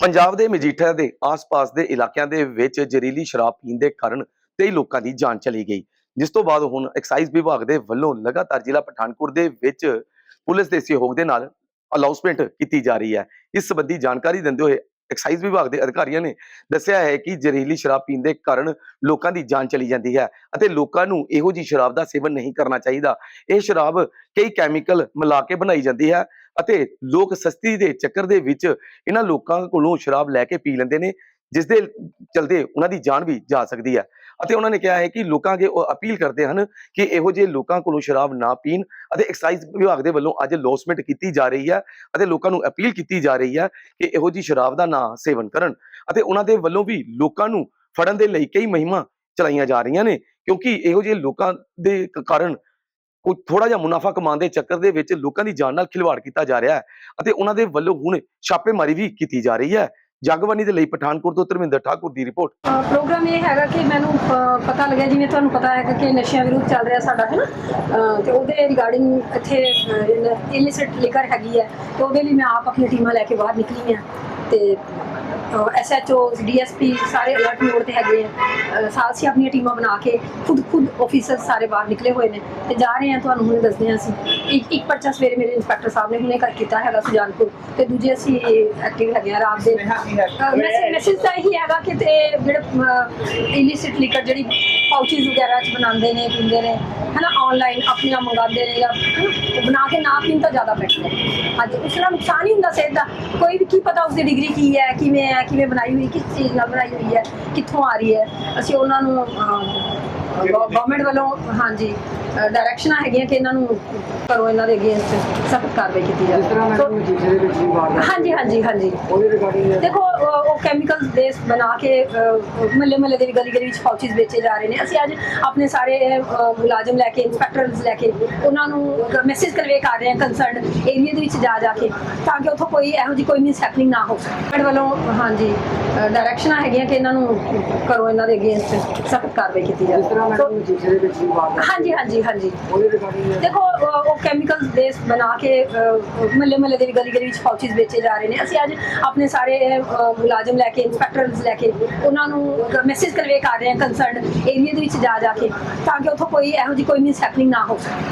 ਪੰਜਾਬ ਦੇ ਮਜੀਠਾ ਦੇ ਆਸ-ਪਾਸ ਦੇ ਇਲਾਕਿਆਂ ਦੇ ਵਿੱਚ ਜ਼ਹਿਰੀਲੀ ਸ਼ਰਾਬ ਪੀਣ ਦੇ ਕਾਰਨ ਕਈ ਲੋਕਾਂ ਦੀ ਜਾਨ ਚਲੀ ਗਈ। ਜਿਸ ਤੋਂ ਬਾਅਦ ਹੁਣ ਐਕਸਾਈਜ਼ ਵਿਭਾਗ ਦੇ ਵੱਲੋਂ ਲਗਾਤਾਰ ਜ਼ਿਲ੍ਹਾ ਪਠਾਨਕੋਟ ਦੇ ਵਿੱਚ ਪੁਲਿਸ ਦੇ ਸਹਿਯੋਗ ਦੇ ਨਾਲ ਅਲਾਉਸਮੈਂਟ ਕੀਤੀ ਜਾ ਰਹੀ ਹੈ। ਇਸ ਸੰਬੰਧੀ ਜਾਣਕਾਰੀ ਦਿੰਦੇ ਹੋਏ ਐਕਸਾਈਜ਼ ਵਿਭਾਗ ਦੇ ਅਧਿਕਾਰੀਆਂ ਨੇ ਦੱਸਿਆ ਹੈ ਕਿ ਜ਼ਹਿਰੀਲੀ ਸ਼ਰਾਬ ਪੀਣ ਦੇ ਕਾਰਨ ਲੋਕਾਂ ਦੀ ਜਾਨ ਚਲੀ ਜਾਂਦੀ ਹੈ ਅਤੇ ਲੋਕਾਂ ਨੂੰ ਇਹੋ ਜੀ ਸ਼ਰਾਬ ਦਾ ਸੇਵਨ ਨਹੀਂ ਕਰਨਾ ਚਾਹੀਦਾ। ਇਹ ਸ਼ਰਾਬ ਕਈ ਕੈਮੀਕਲ ਮਿਲਾ ਕੇ ਬਣਾਈ ਜਾਂਦੀ ਹੈ ਅਤੇ ਲੋਕ ਸਸਤੀ ਦੇ ਚੱਕਰ ਦੇ ਵਿੱਚ ਇਹਨਾਂ ਲੋਕਾਂ ਕੋਲੋਂ ਸ਼ਰਾਬ ਲੈ ਕੇ ਪੀ ਲੈਂਦੇ ਨੇ, ਜਿਸ ਦੇ ਚਲਦੇ ਉਹਨਾਂ ਦੀ ਜਾਨ ਵੀ ਜਾ ਸਕਦੀ ਹੈ। ਅਤੇ ਉਹਨਾਂ ਨੇ ਕਿਹਾ ਹੈ ਕਿ ਲੋਕਾਂ ਅੱਗੇ ਉਹ ਅਪੀਲ ਕਰਦੇ ਹਨ ਕਿ ਇਹੋ ਜਿਹੇ ਲੋਕਾਂ ਕੋਲੋਂ ਸ਼ਰਾਬ ਨਾ ਪੀਣ ਅਤੇ ਐਕਸਾਈਜ਼ ਵਿਭਾਗ ਦੇ ਵੱਲੋਂ ਅੱਜ ਲੋਸਮੈਂਟ ਕੀਤੀ ਜਾ ਰਹੀ ਹੈ ਅਤੇ ਲੋਕਾਂ ਨੂੰ ਅਪੀਲ ਕੀਤੀ ਜਾ ਰਹੀ ਹੈ ਕਿ ਇਹੋ ਜਿਹੀ ਸ਼ਰਾਬ ਦਾ ਨਾ ਸੇਵਨ ਕਰਨ ਅਤੇ ਉਹਨਾਂ ਦੇ ਵੱਲੋਂ ਵੀ ਲੋਕਾਂ ਨੂੰ ਫੜਨ ਦੇ ਲਈ ਕਈ ਮੁਹਿੰਮਾਂ ਚਲਾਈਆਂ ਜਾ ਰਹੀਆਂ ਨੇ, ਕਿਉਂਕਿ ਇਹੋ ਜਿਹੇ ਲੋਕਾਂ ਦੇ ਕਾਰਨ ਕੋਈ ਥੋੜਾ ਜਿਹਾ ਮੁਨਾਫਾ ਕਮਾਉਣ ਦੇ ਚੱਕਰ ਦੇ ਵਿੱਚ ਲੋਕਾਂ ਦੀ ਜਾਨ ਨਾਲ ਖਿਲਵਾੜ ਕੀਤਾ ਜਾ ਰਿਹਾ ਹੈ ਅਤੇ ਉਹਨਾਂ ਦੇ ਵੱਲੋਂ ਹੁਣ ਛਾਪੇਮਾਰੀ ਵੀ ਕੀਤੀ ਜਾ ਰਹੀ ਹੈ। ਜਗਬਾਨੀ ਦੇ ਲਈ ਪਠਾਨਕੋਟ ਤੋਂ ਧਰਮਿੰਦਰ ਠਾਕੁਰ ਦੀ ਰਿਪੋਰਟ। ਪ੍ਰੋਗਰਾਮ ਇਹ ਹੈਗਾ ਕਿ ਮੈਨੂੰ ਪਤਾ ਲੱਗਿਆ, ਜਿਵੇਂ ਤੁਹਾਨੂੰ ਪਤਾ ਹੈ ਕਿ ਨਸ਼ਿਆਂ ਵਿਰੁੱਧ ਚੱਲ ਰਿਹਾ ਸਾਡਾ, ਹੈ ਨਾ? ਤੇ ਉਹਦੇ ਰਿਗਾਰਡਿੰਗ ਇੱਥੇ ਇਲਿਸਿਟ ਲਿਕਰ ਹੈਗੀ ਹੈ, ਤੇ ਉਹਦੇ ਲਈ ਮੈਂ ਆਪ ਆਪਣੀ ਟੀਮਾਂ ਲੈ ਕੇ ਬਾਹਰ ਨਿਕਲੀ ਆ ਤੇ ਐਸਐਚਓ ਡੀਐਸਪੀ ਸਾਰੇ ਅਲਰਟ ਮੋਡ ਤੇ ਹੈਗੇ ਆ। ਸਾਲਸੀ ਆਪਣੀਆਂ ਟੀਮਾਂ ਬਣਾ ਕੇ ਖੁਦ ਖੁਦ ਆਫੀਸਰ ਸਾਰੇ ਬਾਹਰ ਨਿਕਲੇ ਹੋਏ ਨੇ ਤੇ ਜਾ ਰਹੇ ਆ ਤੁਹਾਨੂੰ ਹੁਣੇ ਦੱਸਦੇ ਹਾਂ ਅਸੀਂ। ਇੱਕ ਇੱਕ ਪਰਚਾ ਸਵੇਰੇ ਮੇਰੇ ਇੰਸਪੈਕਟਰ ਸਾਹਿਬ ਨੇ ਹੁਣੇ ਕਰ ਕੀਤਾ ਹੈਗਾ ਸੁਜਾਨਪੁਰ ਤੇ ਦੂਜੇ ਅਸੀਂ ਐਕਟਿਵ ਹੈਗੇ ਆ ਰਾਤ ਦੇ। ਮੈਸੇਜ ਮੈਸੇਜ ਤਾਂ ਇਹੀ ਹੈਗਾ ਕਿ ਤੇ ਜਿਹੜੇ ਇਲਿਸਿਟ ਲਿਕਰ ਜਿਹੜੀ ਪਾਊਚਿਸ ਵਗੈਰਾ ਚ ਬਣਾਉਂਦੇ ਨੇ ਪੀਂਦੇ ਨੇ ਹਨਾ ਆਨਲਾਈਨ ਆਪਣੀਆਂ ਮੰਗਾਉਂਦੇ ਨੇ ਜਾਂ ਬਣਾ ਕੇ ਨਾ ਪੀਣ ਤਾਂ ਜ਼ਿਆਦਾ ਬੈਟਰ ਹੈ। ਅੱਜ ਉਸ ਨਾਲ ਨੁਕਸਾਨ ਹੀ ਹੁੰਦਾ ਸਿਹਤ ਦਾ। ਕੋਈ ਵੀ ਕੀ ਪਤਾ ਉਸ ਦੀ ਡਿਗਰੀ ਕੀ ਹੈ ਕਿਵੇਂ ਹੈ ਕਿਵੇਂ ਬਣਾਈ ਹੋਈ, ਕਿਸ ਚੀਜ਼ ਨਾਲ ਬਣਾਈ ਹੋਈ ਹੈ, ਕਿੱਥੋਂ ਆ ਰਹੀ ਹੈ, ਅਸੀਂ ਉਹਨਾਂ ਨੂੰ ਗਵਰਨਮੈਂਟ ਵੱਲੋਂ ਹਾਂਜੀ ਡਾਇਰੈਕਸ਼ਨਾਂ ਹੈਗੀਆਂ ਕਿ ਇਹਨਾਂ ਨੂੰ ਕਰੋ ਇਹਨਾਂ ਦੇ ਅਗੇਂਸਟ ਸਖਤ ਕਾਰਵਾਈ ਕੀਤੀ ਜਿਸ ਤਰ੍ਹਾਂ ਜਾਵੇ ਦੇ ਵਿੱਚ ਵੀ ਹਾਂਜੀ ਹਾਂਜੀ ਹਾਂਜੀ। ਉਹਦੇ ਰਿਗਾਰਡਿੰਗ ਦੇਖੋ ਉਹ- ਕੈਮੀਕਲ ਬੇਸ ਬਣਾ ਕੇ ਮੱਲੇ ਮੱਲੇ ਦੇ ਗਲੀ ਗਲੀ ਵਿੱਚ ਪਾਊਚਿਸ ਵੇਚੇ ਜਾ ਰਹੇ ਨੇ। ਅਸੀਂ ਅੱਜ ਆਪਣੇ ਸਾਰੇ ਮੁਲਾਜ਼ਮ ਲੈ ਕੇ ਇੰਸਪੈਕਟਰਸ ਲੈ ਕੇ ਉਹਨਾਂ ਨੂੰ ਮੈਸੇਜ ਕਨਵੇ ਕਰ ਰਹੇ ਹਾਂ ਕੰਸਰਨ ਏਰੀਆ ਦੇ ਵਿੱਚ ਜਾ ਜਾ ਕੇ ਤਾਂ ਕਿ ਉੱਥੋਂ ਕੋਈ ਇਹੋ ਜਿਹੀ ਕੋਈ ਮਿਸ ਹੈਪਨਿੰਗ ਨਾ ਹੋ ਸਕੇ। ਵੱਲੋਂ ਹਾਂਜੀ ਡਾਇਰੈਕਸ਼ਨਾਂ ਹੈਗੀਆਂ ਕਿ ਇਹਨਾਂ ਨੂੰ ਕਰੋ ਇਹਨਾਂ ਦੇ ਅਗੇਂਸਟ ਸਖਤ ਕਾਰਵਾਈ ਕੀਤੀ ਜਾਵੇ। ਹਾਂਜੀ ਹਾਂਜੀ ਹਾਂਜੀ। ਦੇਖੋ ਉਹ- ਕੈਮੀਕਲ ਬੇਸ ਬਣਾ ਕੇ ਮੱਲੇ ਮੱਲੇ ਦੇ ਗਲੀ ਗਲੀ ਵਿੱਚ ਪਾਊਚਿਸ ਵੇਚੇ ਜਾ ਰਹੇ ਨੇ। ਅਸੀਂ ਅੱਜ ਆਪਣੇ ਸਾਰੇ ਮੁਲਾਜ਼ਮ ਲੈ ਕੇ ਇੰਸਪੈਕਟਰਸ ਲੈ ਕੇ ਉਹਨਾਂ ਨੂੰ ਮੈਸੇਜ ਕਨਵੇ ਕਰ ਰਹੇ ਹਾਂ ਕੰਸਰਨ ਏਰੀਆ ਦੇ ਵਿੱਚ ਜਾ ਜਾ ਕੇ ਤਾਂ ਕਿ ਉੱਥੋਂ ਕੋਈ ਇਹੋ ਜਿਹੀ ਕੋਈ ਮਿਸ ਹੈਪਨਿੰਗ ਨਾ ਹੋ ਸਕੇ।